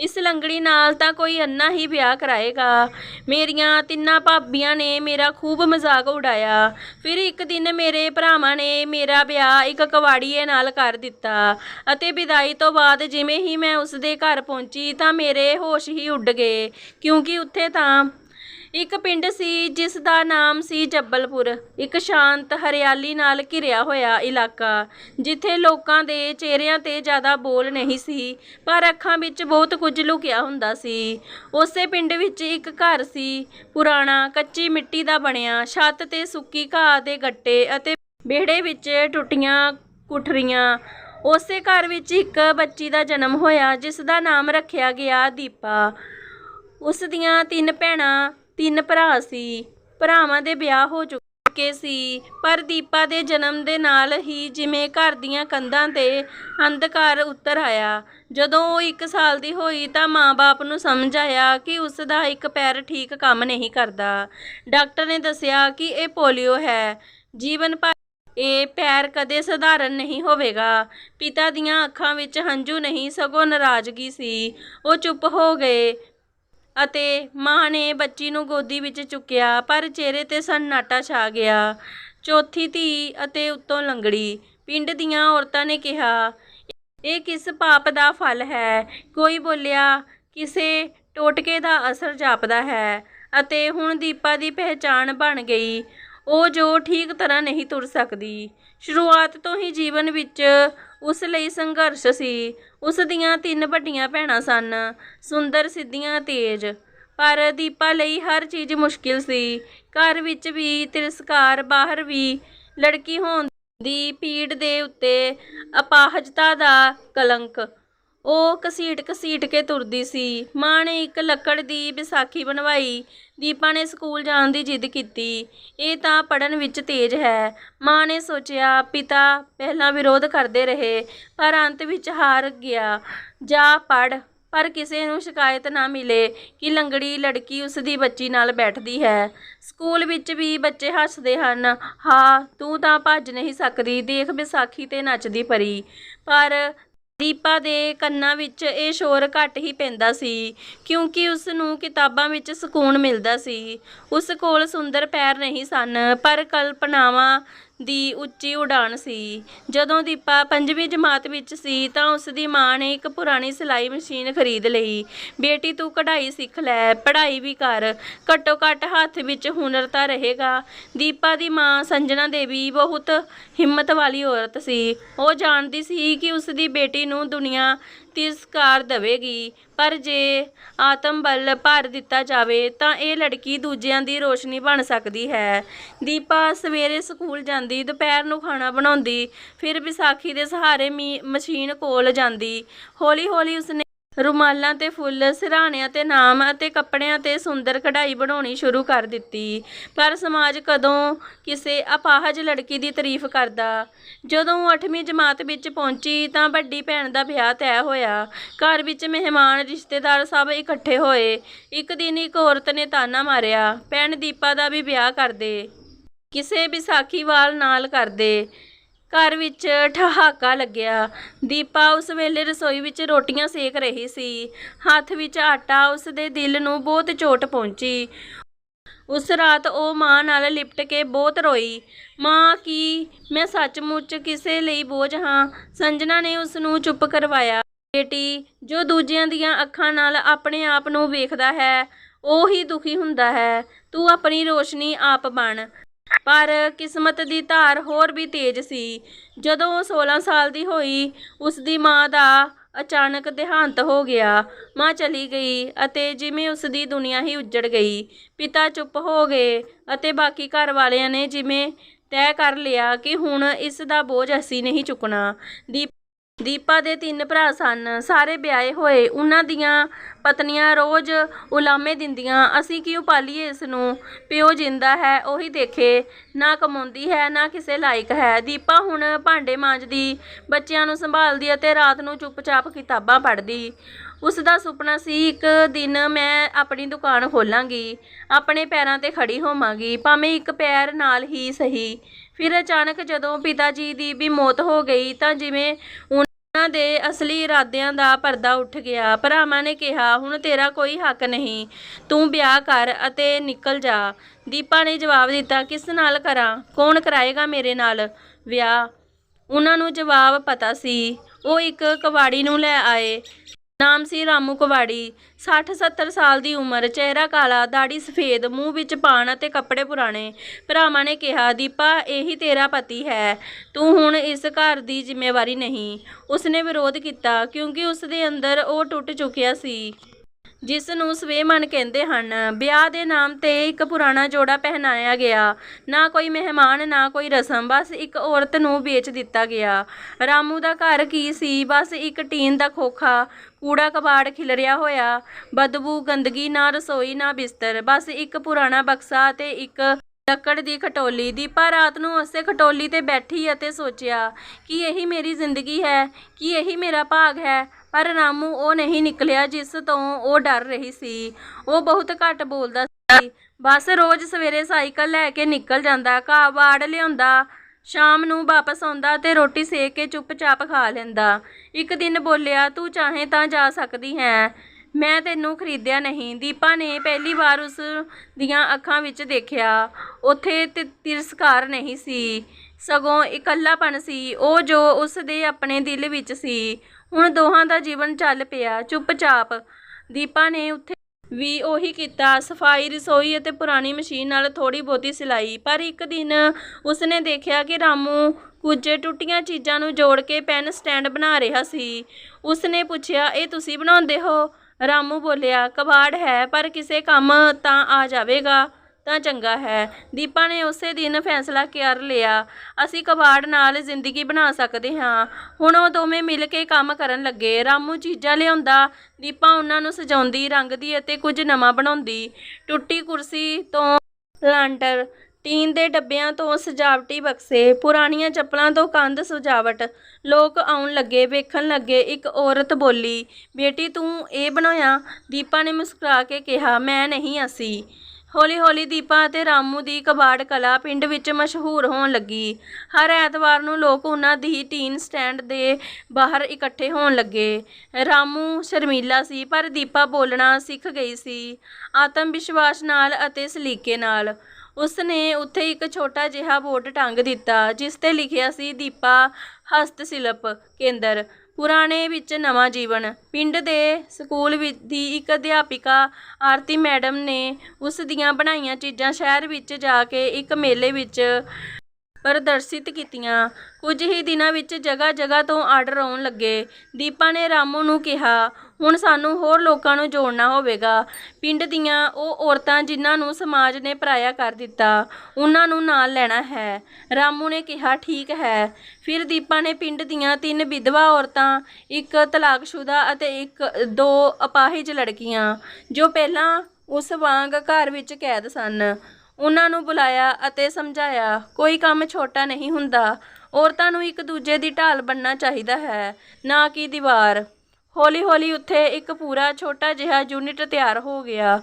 ਇਸ ਲੰਗੜੀ ਨਾਲ ਤਾਂ ਕੋਈ ਅੰਨਾ ਹੀ ਵਿਆਹ ਕਰਾਏਗਾ। ਮੇਰੀਆਂ ਤਿੰਨਾਂ ਭਾਬੀਆਂ ਨੇ ਮੇਰਾ ਖੂਬ ਮਜ਼ਾਕ ਉਡਾਇਆ। ਫਿਰ ਇੱਕ ਦਿਨ ਮੇਰੇ ਭਰਾਵਾਂ ਨੇ ਮੇਰਾ ਵਿਆਹ ਇੱਕ ਕਵਾੜੀਏ ਨਾਲ ਕਰ ਦਿੱਤਾ ਅਤੇ ਵਿਦਾਈ ਤੋਂ ਬਾਅਦ ਜਿਵੇਂ ਹੀ ਮੈਂ ਉਸ ਦੇ ਘਰ ਪਹੁੰਚੀ ਤਾਂ ਮੇਰੇ ਹੋਸ਼ ਹੀ ਉੱਡ ਗਏ, ਕਿਉਂਕਿ ਉੱਥੇ ਤਾਂ ਇੱਕ ਪਿੰਡ ਸੀ ਜਿਸ ਦਾ ਨਾਮ ਸੀ ਜੱਬਲਪੁਰ। ਇੱਕ ਸ਼ਾਂਤ ਹਰਿਆਲੀ ਨਾਲ ਘਿਰਿਆ ਹੋਇਆ ਇਲਾਕਾ, ਜਿੱਥੇ ਲੋਕਾਂ ਦੇ ਚਿਹਰਿਆਂ ਤੇ ਜ਼ਿਆਦਾ ਬੋਲ ਨਹੀਂ ਸੀ, ਪਰ ਅੱਖਾਂ ਵਿੱਚ ਬਹੁਤ ਕੁਝ ਲੁਕਿਆ ਹੁੰਦਾ ਸੀ। ਉਸੇ ਪਿੰਡ ਵਿੱਚ ਇੱਕ ਘਰ ਸੀ। ਪੁਰਾਣਾ ਕੱਚੀ ਮਿੱਟੀ ਦਾ ਬਣਿਆ, ਛੱਤ ਤੇ ਸੁੱਕੀ ਘਾਹ ਦੇ ਗੱਟੇ ਅਤੇ ਵਿਹੜੇ ਵਿੱਚ ਟੁੱਟੀਆਂ ਕੁਠਰੀਆਂ। ਉਸੇ ਘਰ ਵਿੱਚ ਇੱਕ ਬੱਚੀ ਦਾ ਜਨਮ ਹੋਇਆ, ਜਿਸ ਦਾ ਨਾਮ ਰੱਖਿਆ ਗਿਆ ਦੀਪਾ। ਉਸ ਦੀਆਂ ਤਿੰਨ ਭੈਣਾਂ ਤਿੰਨ ਭਰਾ ਸੀ। ਭਰਾਵਾਂ ਦੇ ਵਿਆਹ ਹੋ ਚੁੱਕੇ ਸੀ। ਪਰ ਦੀਪਾ ਦੇ ਜਨਮ ਦੇ ਨਾਲ ਹੀ ਜਿਵੇਂ ਘਰ ਦੀਆਂ ਕੰਧਾਂ ਤੇ ਅੰਧਕਾਰ ਉਤਰ ਆਇਆ। ਜਦੋਂ ਉਹ 1 ਸਾਲ ਦੀ ਹੋਈ ਤਾਂ ਮਾਂ-ਬਾਪ ਨੂੰ ਸਮਝ ਆਇਆ ਕਿ ਉਸ ਦਾ ਇੱਕ ਪੈਰ ਠੀਕ ਕੰਮ ਨਹੀਂ ਕਰਦਾ। ਡਾਕਟਰ ਨੇ ਦੱਸਿਆ ਕਿ ਇਹ ਪੋਲੀਓ ਹੈ। ਜੀਵਨ ਭਰ ਇਹ ਪੈਰ ਕਦੇ ਸਧਾਰਨ ਨਹੀਂ ਹੋਵੇਗਾ। ਪਿਤਾ ਦੀਆਂ ਅੱਖਾਂ ਵਿੱਚ ਹੰਝੂ ਨਹੀਂ, ਸਗੋਂ ਨਾਰਾਜ਼ਗੀ ਸੀ। ਉਹ ਚੁੱਪ ਹੋ ਗਏ। ਅਤੇ ਮਾਂ ਨੇ ਬੱਚੀ ਨੂੰ ਗੋਦੀ ਵਿੱਚ ਚੁੱਕਿਆ, ਪਰ ਚਿਹਰੇ ਤੇ ਸੰਨਾਟਾ ਛਾ ਗਿਆ। ਚੌਥੀ ਧੀ ਅਤੇ ਉੱਤੋਂ ਲੰਗੜੀ, ਪਿੰਡ ਦੀਆਂ ਔਰਤਾਂ ਨੇ ਕਿਹਾ, ਇਹ ਕਿਸ ਪਾਪ ਦਾ ਫਲ ਹੈ? ਕੋਈ ਬੋਲਿਆ, ਕਿਸੇ ਟੋਟਕੇ ਦਾ ਅਸਰ ਜਾਪਦਾ ਹੈ ਅਤੇ ਹੁਣ ਦੀਪਾ ਦੀ ਪਹਿਚਾਣ ਬਣ ਗਈ। ਉਹ ਜੋ ਠੀਕ ਤਰ੍ਹਾਂ ਨਹੀਂ ਤੁਰ ਸਕਦੀ। ਸ਼ੁਰੂਆਤ ਤੋਂ ਹੀ ਜੀਵਨ ਵਿੱਚ ਉਸ ਲਈ ਸੰਘਰਸ਼ ਸੀ। ਉਸ ਦੀਆਂ ਤਿੰਨ ਵੱਡੀਆਂ ਭੈਣਾਂ ਸਨ, ਸੁੰਦਰ, ਸਿੱਧੀਆਂ, ਤੇਜ। ਪਰ ਦੀਪਾ ਲਈ ਹਰ ਚੀਜ਼ ਮੁਸ਼ਕਿਲ ਸੀ। ਘਰ ਵਿੱਚ ਵੀ ਤਿਰਸਕਾਰ, ਬਾਹਰ ਵੀ ਲੜਕੀ ਹੋਣ ਦੀ ਪੀੜ ਦੇ ਉੱਤੇ ਅਪਾਹਜਤਾ ਦਾ ਕਲੰਕ। ਉਹ ਕਸੀਟ ਕਸੀਟ ਕੇ ਤੁਰਦੀ ਸੀ। ਮਾਂ ਨੇ ਇੱਕ ਲੱਕੜ ਦੀ ਵਿਸਾਖੀ ਬਣਵਾਈ। ਦੀਪਾ ਨੇ ਸਕੂਲ ਜਾਣ ਦੀ ਜਿੱਦ ਕੀਤੀ। ਇਹ ਤਾਂ ਪੜਨ ਵਿੱਚ ਤੇਜ਼ ਹੈ। ਮਾਂ ਨੇ ਸੋਚਿਆ, ਪਿਤਾ ਪਹਿਲਾਂ ਵਿਰੋਧ ਕਰਦੇ ਰਹੇ, ਪਰ ਅੰਤ ਵਿੱਚ ਹਾਰ ਗਿਆ। ਜਾ ਪੜ ਪਰ ਕਿਸੇ ਨੂੰ ਸ਼ਿਕਾਇਤ ਨਾ ਮਿਲੇ ਕਿ ਲੰਗੜੀ ਲੜਕੀ ਉਸ ਦੀ ਬੱਚੀ ਨਾਲ ਬੈਠਦੀ ਹੈ। ਸਕੂਲ ਵਿੱਚ ਵੀ ਬੱਚੇ ਹੱਸਦੇ ਹਨ। ਹਾਂ, ਤੂੰ ਤਾਂ ਭੱਜ ਨਹੀਂ ਸਕਦੀ, ਦੇਖ ਵਿਸਾਖੀ ਤੇ ਨੱਚਦੀ ਪਰੀ। ਪਰ ਦੀਪਾ ਦੇ ਕੰਨਾਂ ਵਿੱਚ ਇਹ ਸ਼ੋਰ ਘੱਟ ਹੀ ਪੈਂਦਾ ਸੀ, ਕਿਉਂਕਿ ਉਸ ਨੂੰ ਕਿਤਾਬਾਂ ਵਿੱਚ ਸਕੂਨ ਮਿਲਦਾ ਸੀ। ਉਸ ਕੋਲ ਸੁੰਦਰ ਪੈਰ ਨਹੀਂ ਸਨ, ਪਰ ਕਲਪਨਾਵਾਂ ਦੀ ਉੱਚੀ ਉਡਾਣ ਸੀ। ਜਦੋਂ ਦੀਪਾ ਪੰਜਵੀਂ ਜਮਾਤ ਵਿੱਚ ਸੀ ਤਾਂ ਉਸ ਦੀ ਮਾਂ ਨੇ ਇੱਕ ਪੁਰਾਣੀ ਸਿਲਾਈ ਮਸ਼ੀਨ ਖਰੀਦ ਲਈ। ਬੇਟੀ, ਤੂੰ ਕਢਾਈ ਸਿੱਖ ਲੈ, ਪੜ੍ਹਾਈ ਵੀ ਕਰ। ਘੱਟੋ ਘੱਟ ਹੱਥ ਵਿੱਚ ਹੁਨਰ ਤਾਂ ਰਹੇਗਾ। ਦੀਪਾ ਦੀ ਮਾਂ ਸੰਜਨਾ ਦੇਵੀ ਬਹੁਤ ਹਿੰਮਤ ਵਾਲੀ ਔਰਤ ਸੀ। ਉਹ ਜਾਣਦੀ ਸੀ ਕਿ ਉਸ ਦੀ ਬੇਟੀ ਨੂੰ ਦੁਨੀਆ ਤਿਰਸਕਾਰ ਦੇਵੇਗੀ। ਪਰ ਜੇ ਆਤਮ ਬਲ ਭਰ ਦਿੱਤਾ ਜਾਵੇ, ਤਾਂ ਇਹ ਲੜਕੀ ਦੂਜਿਆਂ ਦੀ ਰੋਸ਼ਨੀ ਬਣ ਸਕਦੀ ਹੈ। ਦੀਪਾ ਸਵੇਰੇ ਸਕੂਲ ਜਾਂਦੀ, ਦੁਪਹਿਰ ਨੂੰ ਖਾਣਾ ਬਣਾਉਂਦੀ, ਫਿਰ ਵਿਸਾਖੀ ਦੇ ਸਹਾਰੇ ਮੀ- ਮਸ਼ੀਨ ਕੋਲ ਜਾਂਦੀ। ਹੌਲੀ ਹੌਲੀ ਉਸਨੇ ਰੁਮਾਲਾਂ ਤੇ ਫੁੱਲ ਸਿਰਹਾਣਿਆਂ ਤੇ ਨਾਮ ਅਤੇ ਕੱਪੜਿਆਂ ਤੇ ਸੁੰਦਰ ਕਢਾਈ ਬਣਾਉਣੀ ਸ਼ੁਰੂ ਕਰ ਦਿੱਤੀ। ਪਰ ਸਮਾਜ ਕਦੋਂ ਕਿਸੇ ਅਪਾਹਜ ਲੜਕੀ ਦੀ ਤਾਰੀਫ ਕਰਦਾ? ਜਦੋਂ ਉਹ 8ਵੀਂ ਜਮਾਤ ਵਿੱਚ ਪਹੁੰਚੀ ਤਾਂ ਵੱਡੀ ਭੈਣ ਦਾ ਵਿਆਹ ਤੈਅ ਹੋਇਆ। ਘਰ ਵਿੱਚ ਮਹਿਮਾਨ, ਰਿਸ਼ਤੇਦਾਰ ਸਭ ਇਕੱਠੇ ਹੋਏ। ਇੱਕ ਦਿਨ ਇੱਕ ਔਰਤ ਨੇ ਤਾਨਾ ਮਾਰਿਆ। ਭੈਣ ਦੀਪਾ ਦਾ ਵੀ ਵਿਆਹ ਕਰ ਦੇ। ਕਿਸੇ ਵਿਸਾਖੀ ਵਾਲ ਨਾਲ ਕਰਦੇ ਘਰ ਵਿੱਚ ਠਹਾਕਾ ਲੱਗਿਆ। ਦੀਪਾ ਉਸ ਵੇਲੇ ਰਸੋਈ ਵਿੱਚ ਰੋਟੀਆਂ ਸੇਕ ਰਹੀ ਸੀ। ਹੱਥ ਵਿੱਚ ਆਟਾ ਉਸ ਦੇ ਦਿਲ ਨੂੰ ਬਹੁਤ ਚੋਟ ਪਹੁੰਚੀ। ਉਸ ਰਾਤ ਉਹ ਮਾਂ ਨਾਲ ਲਿਪਟ ਕੇ ਬਹੁਤ ਰੋਈ। ਮਾਂ, ਕੀ ਮੈਂ ਸੱਚਮੁੱਚ ਕਿਸੇ ਲਈ ਬੋਝ ਹਾਂ? ਸੰਜਨਾ ਨੇ ਉਸ ਨੂੰ ਚੁੱਪ ਕਰਵਾਇਆ। ਬੇਟੀ, ਜੋ ਦੂਜਿਆਂ ਦੀਆਂ ਅੱਖਾਂ ਨਾਲ ਆਪਣੇ ਆਪ ਨੂੰ ਵੇਖਦਾ ਹੈ, ਉਹ ਹੀ ਦੁਖੀ ਹੁੰਦਾ ਹੈ। ਤੂੰ ਆਪਣੀ ਰੋਸ਼ਨੀ ਆਪ ਬਣ। ਪਰ ਕਿਸਮਤ ਦੀ ਧਾਰ ਹੋਰ ਵੀ ਤੇਜ਼ ਸੀ। ਜਦੋਂ ਉਹ 16 ਸਾਲ ਦੀ ਹੋਈ ਉਸ ਦੀ ਮਾਂ ਦਾ ਅਚਾਨਕ ਦੇਹਾਂਤ ਹੋ ਗਿਆ। ਮਾਂ ਚਲੀ ਗਈ ਅਤੇ ਜਿਵੇਂ ਉਸ ਦੀ ਦੁਨੀਆ ਹੀ ਉੱਜੜ ਗਈ, ਪਿਤਾ ਚੁੱਪ ਹੋ ਗਏ ਅਤੇ ਬਾਕੀ ਘਰ ਵਾਲਿਆਂ ਨੇ ਜਿਵੇਂ ਤੈਅ ਕਰ ਲਿਆ ਕਿ ਹੁਣ ਇਸ ਦਾ ਬੋਝ ਅਸੀਂ ਨਹੀਂ ਚੁੱਕਣਾ। ਦੀ ਦੀਪਾ ਦੇ ਤਿੰਨ ਭਰਾ ਸਨ। ਸਾਰੇ ਵਿਆਹੇ ਹੋਏ। ਉਹਨਾਂ ਦੀਆਂ ਪਤਨੀਆਂ ਰੋਜ਼ ਉਲਾਮੇ ਦਿੰਦੀਆਂ, ਅਸੀਂ ਕਿਉਂ ਪਾਲੀਏ ਇਸ ਨੂੰ? ਪਿਓ ਜਿੰਦਾ ਹੈ, ਉਹੀ ਦੇਖੇ। ਨਾ ਕਮਾਉਂਦੀ ਹੈ, ਨਾ ਕਿਸੇ ਲਾਇਕ ਹੈ। ਦੀਪਾ ਹੁਣ ਭਾਂਡੇ ਮਾਂਜਦੀ, ਬੱਚਿਆਂ ਨੂੰ ਸੰਭਾਲਦੀ ਅਤੇ ਰਾਤ ਨੂੰ ਚੁੱਪਚਾਪ ਕਿਤਾਬਾਂ ਪੜ੍ਹਦੀ। ਉਸ ਦਾ ਸੁਪਨਾ ਸੀ, ਇੱਕ ਦਿਨ ਮੈਂ ਆਪਣੀ ਦੁਕਾਨ ਖੋਲਾਂਗੀ, ਆਪਣੇ ਪੈਰਾਂ ਤੇ ਖੜੀ ਹੋਵਾਂਗੀ, ਭਾਵੇਂ ਇੱਕ ਪੈਰ ਨਾਲ ਹੀ ਸਹੀ। ਫਿਰ ਅਚਾਨਕ ਜਦੋਂ ਪਿਤਾ ਜੀ ਦੀ ਵੀ ਮੌਤ ਹੋ ਗਈ, ਤਾਂ ਜਿਵੇਂ ਉਹਨਾਂ ਦੇ ਅਸਲੀ ਇਰਾਦਿਆਂ ਦਾ ਪਰਦਾ ਉੱਠ ਗਿਆ। ਭਰਾਵਾਂ ਨੇ ਕਿਹਾ, ਹੁਣ ਤੇਰਾ ਕੋਈ ਹੱਕ ਨਹੀਂ। ਤੂੰ ਵਿਆਹ ਕਰ ਅਤੇ ਨਿਕਲ ਜਾ। ਦੀਪਾ ਨੇ ਜਵਾਬ ਦਿੱਤਾ, ਕਿਸ ਨਾਲ ਕਰਾਂ? ਕੌਣ ਕਰਾਏਗਾ ਮੇਰੇ ਨਾਲ ਵਿਆਹ? ਉਹਨਾਂ ਨੂੰ ਜਵਾਬ ਪਤਾ ਸੀ। ਉਹ ਇੱਕ ਕਵਾੜੀ ਨੂੰ ਲੈ ਆਏ। ਨਾਮ ਸੀ ਰਾਮੂ ਕਵਾੜੀ। 60 70 ਸਾਲ ਦੀ ਉਮਰ, ਚਿਹਰਾ ਕਾਲਾ ਦਾੜੀ ਸਫੇਦ, ਮੂੰਹ ਵਿੱਚ ਪਾਣ ਅਤੇ ਕੱਪੜੇ ਪੁਰਾਣੇ। ਭਰਾਵਾਂ ਨੇ ਕਿਹਾ, ਦੀਪਾ, ਇਹੀ ਤੇਰਾ ਪਤੀ ਹੈ। ਤੂੰ ਹੁਣ ਇਸ ਘਰ ਦੀ ਜ਼ਿੰਮੇਵਾਰੀ ਨਹੀਂ। ਉਸਨੇ ਵਿਰੋਧ ਕੀਤਾ, ਕਿਉਂਕਿ ਉਸ ਦੇ ਅੰਦਰ ਉਹ ਟੁੱਟ ਚੁੱਕਿਆ ਸੀ। ਜਿਸ ਨੂੰ ਸਵੇਮਨ ਕਹਿੰਦੇ ਹਨ। ਵਿਆਹ ਦੇ ਨਾਮ ਤੇ ਇੱਕ ਪੁਰਾਣਾ ਜੋੜਾ ਪਹਿਨਾਇਆ ਗਿਆ। ਨਾ ਕੋਈ ਮਹਿਮਾਨ, ਨਾ ਕੋਈ ਰਸਮ, ਬਸ ਇੱਕ ਔਰਤ ਨੂੰ ਵੇਚ ਦਿੱਤਾ ਗਿਆ। ਰਾਮੂ ਦਾ ਘਰ ਕੀ ਸੀ? ਬਸ ਇੱਕ ਟੀਨ ਦਾ ਖੋਖਾ, ਕੂੜਾ ਕਬਾੜ ਖਿਲਰਿਆ ਹੋਇਆ, ਬਦਬੂ, ਗੰਦਗੀ, ਨਾ ਰਸੋਈ, ਨਾ ਬਿਸਤਰ, ਬਸ ਇੱਕ ਪੁਰਾਣਾ ਬਕਸਾ ਤੇ ਇੱਕ ਲੱਕੜ ਦੀ ਖਟੋਲੀ। ਦੀਪਾ ਰਾਤ ਨੂੰ ਉਸੇ ਖਟੋਲੀ ਤੇ ਬੈਠੀ ਅਤੇ ਸੋਚਿਆ, ਕਿ ਇਹੀ ਮੇਰੀ ਜ਼ਿੰਦਗੀ ਹੈ? ਕਿ ਇਹੀ ਮੇਰਾ ਭਾਗ ਹੈ? ਪਰ ਰਾਮੂ ਉਹ ਨਹੀਂ ਨਿਕਲਿਆ ਜਿਸ ਤੋਂ ਉਹ ਡਰ ਰਹੀ ਸੀ। ਉਹ ਬਹੁਤ ਘੱਟ ਬੋਲਦਾ ਸੀ। ਬਸ ਰੋਜ਼ ਸਵੇਰੇ ਸਾਈਕਲ ਲੈ ਕੇ ਨਿਕਲ ਜਾਂਦਾ, ਘਾਹ ਵਾੜ ਲਿਆਉਂਦਾ, ਸ਼ਾਮ ਨੂੰ ਵਾਪਸ ਆਉਂਦਾ ਤੇ ਰੋਟੀ ਸੇਕ ਕੇ ਚੁੱਪਚਾਪ ਖਾ ਲੈਂਦਾ। ਇੱਕ ਦਿਨ ਬੋਲਿਆ, ਤੂੰ ਚਾਹੇ ਤਾਂ ਜਾ ਸਕਦੀ ਹੈ। ਮੈਂ ਤੈਨੂੰ ਖਰੀਦਿਆ ਨਹੀਂ। ਦੀਪਾ ਨੇ ਪਹਿਲੀ ਵਾਰ ਉਸ ਦੀਆਂ ਅੱਖਾਂ ਵਿੱਚ ਦੇਖਿਆ। ਉੱਥੇ ਤ- ਤਿਰਸਕਾਰ ਨਹੀਂ ਸੀ। ਸਗੋਂ ਇਕੱਲਾਪਣ ਸੀ। ਉਹ ਜੋ ਉਸ ਦੇ ਆਪਣੇ ਦਿਲ ਵਿੱਚ ਸੀ। ਹੁਣ ਦੋਹਾਂ ਦਾ ਜੀਵਨ ਚੱਲ ਪਿਆ। ਚੁੱਪਚਾਪ ਦੀਪਾ ਨੇ ਉੱਥੇ ਵੀ ਉਹੀ ਕੀਤਾ। ਸਫ਼ਾਈ, ਰਸੋਈ ਅਤੇ ਪੁਰਾਣੀ ਮਸ਼ੀਨ ਨਾਲ ਥੋੜੀ ਬਹੁਤੀ ਸਿਲਾਈ। ਪਰ ਇੱਕ ਦਿਨ ਉਸਨੇ ਦੇਖਿਆ ਕਿ ਰਾਮੂ ਕੁਝ ਟੁੱਟੀਆਂ ਚੀਜ਼ਾਂ ਨੂੰ ਜੋੜ ਕੇ ਪੈਨ ਸਟੈਂਡ ਬਣਾ ਰਿਹਾ ਸੀ। ਉਸਨੇ ਪੁੱਛਿਆ, ਇਹ ਤੁਸੀਂ ਬਣਾਉਂਦੇ ਹੋ? ਰਾਮੂ ਬੋਲਿਆ, ਕਬਾੜ ਹੈ, ਪਰ ਕਿਸੇ ਕੰਮ ਤਾਂ ਆ ਜਾਵੇਗਾ, ਤਾਂ ਚੰਗਾ ਹੈ। ਦੀਪਾ ਨੇ ਉਸੇ ਦਿਨ ਫੈਸਲਾ ਕਰ ਲਿਆ। ਅਸੀਂ ਕਬਾੜ ਨਾਲ ਜ਼ਿੰਦਗੀ ਬਣਾ ਸਕਦੇ ਹਾਂ। ਹੁਣ ਉਹ ਦੋਵੇਂ ਮਿਲ ਕੇ ਕੰਮ ਕਰਨ ਲੱਗੇ। ਰਾਮੂ ਚੀਜ਼ਾਂ ਲਿਆਉਂਦਾ। ਦੀਪਾ ਉਹਨਾਂ ਨੂੰ ਸਜਾਉਂਦੀ, ਰੰਗਦੀ ਅਤੇ ਕੁਝ ਨਵਾਂ ਬਣਾਉਂਦੀ। ਟੁੱਟੀ ਕੁਰਸੀ ਤੋਂ ਲਾਂਟਰ ਟੀਨ ਦੇ ਡੱਬਿਆਂ ਤੋਂ ਸਜਾਵਟੀ ਬਕਸੇ, ਪੁਰਾਣੀਆਂ ਚੱਪਲਾਂ ਤੋਂ ਕੰਧ ਸਜਾਵਟ। ਲੋਕ ਆਉਣ ਲੱਗੇ, ਵੇਖਣ ਲੱਗੇ, ਇੱਕ ਔਰਤ ਬੋਲੀ, ਬੇਟੀ, ਤੂੰ ਇਹ ਬਣਾਇਆ? ਦੀਪਾ ਨੇ ਮੁਸਕਰਾ ਕੇ ਕਿਹਾ, ਮੈਂ ਨਹੀਂ, ਅਸੀਂ। ਹੌਲੀ ਹੌਲੀ ਦੀਪਾ ਅਤੇ ਰਾਮੂ ਦੀ ਕਬਾੜ ਕਲਾ ਪਿੰਡ ਵਿੱਚ ਮਸ਼ਹੂਰ ਹੋਣ ਲੱਗੀ। ਹਰ ਐਤਵਾਰ ਨੂੰ ਲੋਕ ਉਹਨਾਂ ਦੀ ਟੀਨ ਸਟੈਂਡ ਦੇ ਬਾਹਰ ਇਕੱਠੇ ਹੋਣ ਲੱਗੇ। ਰਾਮੂ ਸ਼ਰਮੀਲਾ ਸੀ, ਪਰ ਦੀਪਾ ਬੋਲਣਾ ਸਿੱਖ ਗਈ ਸੀ ਆਤਮ ਵਿਸ਼ਵਾਸ ਨਾਲ ਅਤੇ ਸਲੀਕੇ ਨਾਲ। ਉਸ ਨੇ ਉੱਥੇ ਇੱਕ ਛੋਟਾ ਜਿਹਾ ਬੋਰਡ ਟੰਗ ਦਿੱਤਾ, ਜਿਸ ਤੇ ਲਿਖਿਆ ਸੀ ਦੀਪਾ ਹਸਤ ਸ਼ਿਲਪ ਕੇਂਦਰ। ਪੁਰਾਣੇ ਵਿੱਚ ਨਵਾਂ ਜੀਵਨ। ਪਿੰਡ ਦੇ ਸਕੂਲ ਵਿੱਚ ਦੀ ਇੱਕ ਅਧਿਆਪਿਕਾ ਆਰਤੀ ਮੈਡਮ ਨੇ ਉਸ ਦੀਆਂ ਬਣਾਈਆਂ ਚੀਜ਼ਾਂ ਸ਼ਹਿਰ ਵਿੱਚ ਜਾ ਕੇ ਇੱਕ ਮੇਲੇ ਵਿੱਚ ਪ੍ਰਦਰਸ਼ਿਤ ਕੀਤੀਆਂ। ਕੁਝ ਹੀ ਦਿਨਾਂ ਵਿੱਚ ਜਗ੍ਹਾ ਜਗ੍ਹਾ ਤੋਂ ਆਰਡਰ ਆਉਣ ਲੱਗੇ। ਦੀਪਾ ਨੇ ਰਾਮੂ ਨੂੰ ਕਿਹਾ, ਹੁਣ ਸਾਨੂੰ ਹੋਰ ਲੋਕਾਂ ਨੂੰ ਜੋੜਨਾ ਹੋਵੇਗਾ। ਪਿੰਡ ਦੀਆਂ ਉਹ ਔਰਤਾਂ ਜਿਨ੍ਹਾਂ ਨੂੰ ਸਮਾਜ ਨੇ ਪਰਾਇਆ ਕਰ ਦਿੱਤਾ, ਉਹਨਾਂ ਨੂੰ ਨਾਲ ਲੈਣਾ ਹੈ। ਰਾਮੂ ਨੇ ਕਿਹਾ, ਠੀਕ ਹੈ। ਫਿਰ ਦੀਪਾ ਨੇ ਪਿੰਡ ਦੀਆਂ ਤਿੰਨ ਵਿਧਵਾ ਔਰਤਾਂ, ਇੱਕ ਤਲਾਕਸ਼ੁਦਾ ਅਤੇ ਇੱਕ, ਦੋ ਅਪਾਹਿਜ ਲੜਕੀਆਂ, ਜੋ ਪਹਿਲਾਂ ਉਸ ਵਾਂਗ ਘਰ ਵਿੱਚ ਕੈਦ ਸਨ। ਉਹਨਾਂ ਨੂੰ ਬੁਲਾਇਆ ਅਤੇ ਸਮਝਾਇਆ, ਕੋਈ ਕੰਮ ਛੋਟਾ ਨਹੀਂ ਹੁੰਦਾ। ਔਰਤਾਂ ਨੂੰ ਇੱਕ ਦੂਜੇ ਦੀ ਢਾਲ ਬਣਨਾ ਚਾਹੀਦਾ ਹੈ, ਨਾ ਕਿ ਦੀਵਾਰ। ਹੌਲੀ ਹੌਲੀ ਉੱਥੇ ਇੱਕ ਪੂਰਾ ਛੋਟਾ ਜਿਹਾ ਯੂਨਿਟ ਤਿਆਰ ਹੋ ਗਿਆ।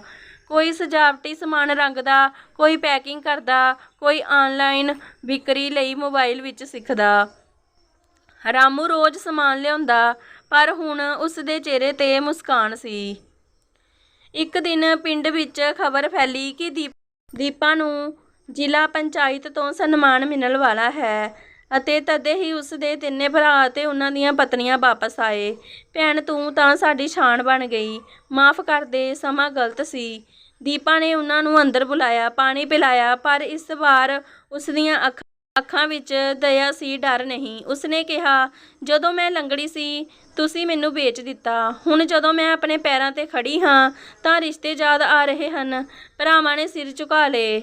ਕੋਈ ਸਜਾਵਟੀ ਸਮਾਨ ਰੰਗਦਾ, ਕੋਈ ਪੈਕਿੰਗ ਕਰਦਾ, ਕੋਈ ਆਨਲਾਈਨ ਵਿਕਰੀ ਲਈ ਮੋਬਾਈਲ ਵਿੱਚ ਸਿੱਖਦਾ। ਰਾਮੂ ਰੋਜ਼ ਸਮਾਨ ਲਿਆਉਂਦਾ, ਪਰ ਹੁਣ ਉਸ ਦੇ ਚਿਹਰੇ ਤੇ ਮੁਸਕਾਨ ਸੀ। ਇੱਕ ਦਿਨ ਪਿੰਡ ਵਿੱਚ ਖਬਰ ਫੈਲੀ ਕਿ ਦੀਪ ਦੀਪਾ ਨੂੰ ਜ਼ਿਲ੍ਹਾ ਪੰਚਾਇਤ ਤੋਂ ਸਨਮਾਨ ਮਿਲਣ ਵਾਲਾ ਹੈ ਅਤੇ ਤਦੇ ਹੀ ਉਸ ਦੇ ਤਿੰਨੇ ਭਰਾ ਅਤੇ ਉਹਨਾਂ ਦੀਆਂ ਪਤਨੀਆਂ ਵਾਪਸ ਆਏ। ਭੈਣ ਤੂੰ ਤਾਂ ਸਾਡੀ ਸ਼ਾਨ ਬਣ ਗਈ। ਮਾਫ ਕਰ ਦੇ, ਸਮਾਂ ਗਲਤ ਸੀ। ਦੀਪਾ ਨੇ ਉਹਨਾਂ ਨੂੰ ਅੰਦਰ ਬੁਲਾਇਆ, ਪਾਣੀ ਪਿਲਾਇਆ, ਪਰ ਇਸ ਵਾਰ ਉਸ ਦੀਆਂ ਅੱਖ ਅੱਖਾਂ ਵਿੱਚ ਦਇਆ ਸੀ, ਡਰ ਨਹੀਂ। ਉਸਨੇ ਕਿਹਾ, ਜਦੋਂ ਮੈਂ ਲੰਗੜੀ ਸੀ, ਤੁਸੀਂ ਮੈਨੂੰ ਵੇਚ ਦਿੱਤਾ। ਹੁਣ ਜਦੋਂ ਮੈਂ ਆਪਣੇ ਪੈਰਾਂ ਤੇ ਖੜੀ ਹਾਂ, ਤਾਂ ਰਿਸ਼ਤੇ ਯਾਦ ਆ ਰਹੇ ਹਨ। ਭਰਾਵਾਂ ਨੇ ਸਿਰ ਝੁਕਾ ਲਏ।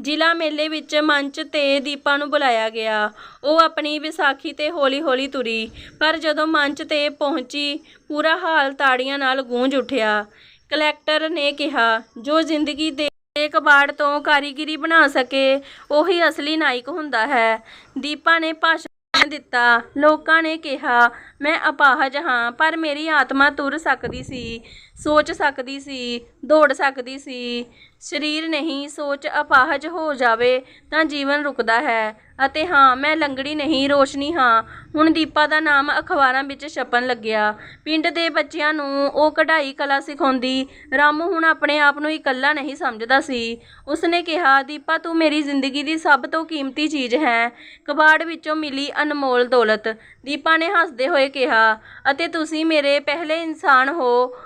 ਜ਼ਿਲ੍ਹਾ ਮੇਲੇ ਵਿੱਚ ਮੰਚ ਤੇ ਦੀਪਾ ਨੂੰ ਬੁਲਾਇਆ ਗਿਆ। ਉਹ ਆਪਣੀ ਵਿਸਾਖੀ ਤੇ ਹੌਲੀ-ਹੌਲੀ ਤੁਰੀ, ਪਰ ਜਦੋਂ ਮੰਚ ਤੇ ਪਹੁੰਚੀ, ਪੂਰਾ ਹਾਲ ਤਾੜੀਆਂ ਨਾਲ ਗੂੰਜ ਉੱਠਿਆ। ਕਲੈਕਟਰ ਨੇ ਕਿਹਾ, ਜੋ ਜ਼ਿੰਦਗੀ ਦੇ ਦੇ ਕਬਾੜ ਤੋਂ ਕਾਰੀਗਰੀ ਬਣਾ ਸਕੇ, ਉਹੀ ਅਸਲੀ ਨਾਇਕ ਹੁੰਦਾ ਹੈ। ਦੀਪਾ ਨੇ ਭਾਸ਼ਣ ਦਿੱਤਾ, ਲੋਕਾਂ ਨੇ ਕਿਹਾ, ਮੈਂ ਅਪਾਹਜ ਹਾਂ ਪਰ ਮੇਰੀ ਆਤਮਾ ਤੁਰ ਸਕਦੀ ਸੀ, ਸੋਚ ਸਕਦੀ ਸੀ, ਦੌੜ ਸਕਦੀ ਸੀ। ਸਰੀਰ ਨਹੀਂ, ਸੋਚ ਅਪਾਹਜ ਹੋ ਜਾਵੇ ਤਾਂ ਜੀਵਨ ਰੁਕਦਾ ਹੈ। ਅਤੇ ਹਾਂ, ਮੈਂ ਲੰਗੜੀ ਨਹੀਂ, ਰੋਸ਼ਨੀ ਹਾਂ। ਹੁਣ ਦੀਪਾ ਦਾ ਨਾਮ ਅਖਬਾਰਾਂ ਵਿੱਚ ਛਪਣ ਲੱਗਿਆ। ਪਿੰਡ ਦੇ ਬੱਚਿਆਂ ਨੂੰ ਉਹ ਕਢਾਈ ਕਲਾ ਸਿਖਾਉਂਦੀ। ਰਾਮੂ ਹੁਣ ਆਪਣੇ ਆਪ ਨੂੰ ਇਕੱਲਾ ਨਹੀਂ ਸਮਝਦਾ ਸੀ। ਉਸਨੇ ਕਿਹਾ, ਦੀਪਾ, ਤੂੰ ਮੇਰੀ ਜ਼ਿੰਦਗੀ ਦੀ ਸਭ ਤੋਂ ਕੀਮਤੀ ਚੀਜ਼ ਹੈ। ਕਬਾੜ ਵਿੱਚੋਂ ਮਿਲੀ ਅਨਮੋਲ ਦੌਲਤ। ਦੀਪਾ ਨੇ ਹੱਸਦੇ ਹੋਏ ਕਿਹਾ, ਅਤੇ ਤੁਸੀਂ ਮੇਰੇ ਪਹਿਲੇ ਇਨਸਾਨ ਹੋ।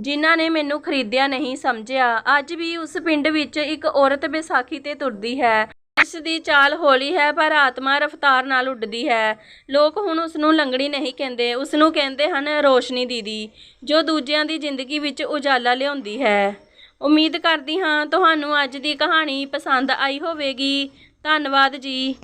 ਜਿਨ੍ਹਾਂ ਨੇ ਮੈਨੂੰ ਖਰੀਦਿਆ ਨਹੀਂ ਸਮਝਿਆ, ਅੱਜ ਵੀ ਉਸ ਪਿੰਡ ਵਿੱਚ ਇੱਕ ਔਰਤ ਵਿਸਾਖੀ ਤੇ ਤੁਰਦੀ ਹੈ। ਇਸ ਦੀ ਚਾਲ ਹੌਲੀ ਹੈ, ਪਰ ਆਤਮਾ ਰਫ਼ਤਾਰ ਨਾਲ ਉੱਡਦੀ ਹੈ। ਲੋਕ ਹੁਣ ਉਸ ਨੂੰ ਲੰਗੜੀ ਨਹੀਂ ਕਹਿੰਦੇ ਉਸ ਨੂੰ ਕਹਿੰਦੇ ਹਨ ਰੋਸ਼ਨੀ ਦੀਦੀ, ਜੋ ਦੂਜਿਆਂ ਦੀ ਜ਼ਿੰਦਗੀ ਵਿੱਚ ਉਜਾਲਾ ਲਿਆਉਂਦੀ ਹੈ। ਉਮੀਦ ਕਰਦੀ ਹਾਂ, ਤੁਹਾਨੂੰ ਅੱਜ ਦੀ ਕਹਾਣੀ ਪਸੰਦ ਆਈ ਹੋਵੇਗੀ। ਧੰਨਵਾਦ ਜੀ।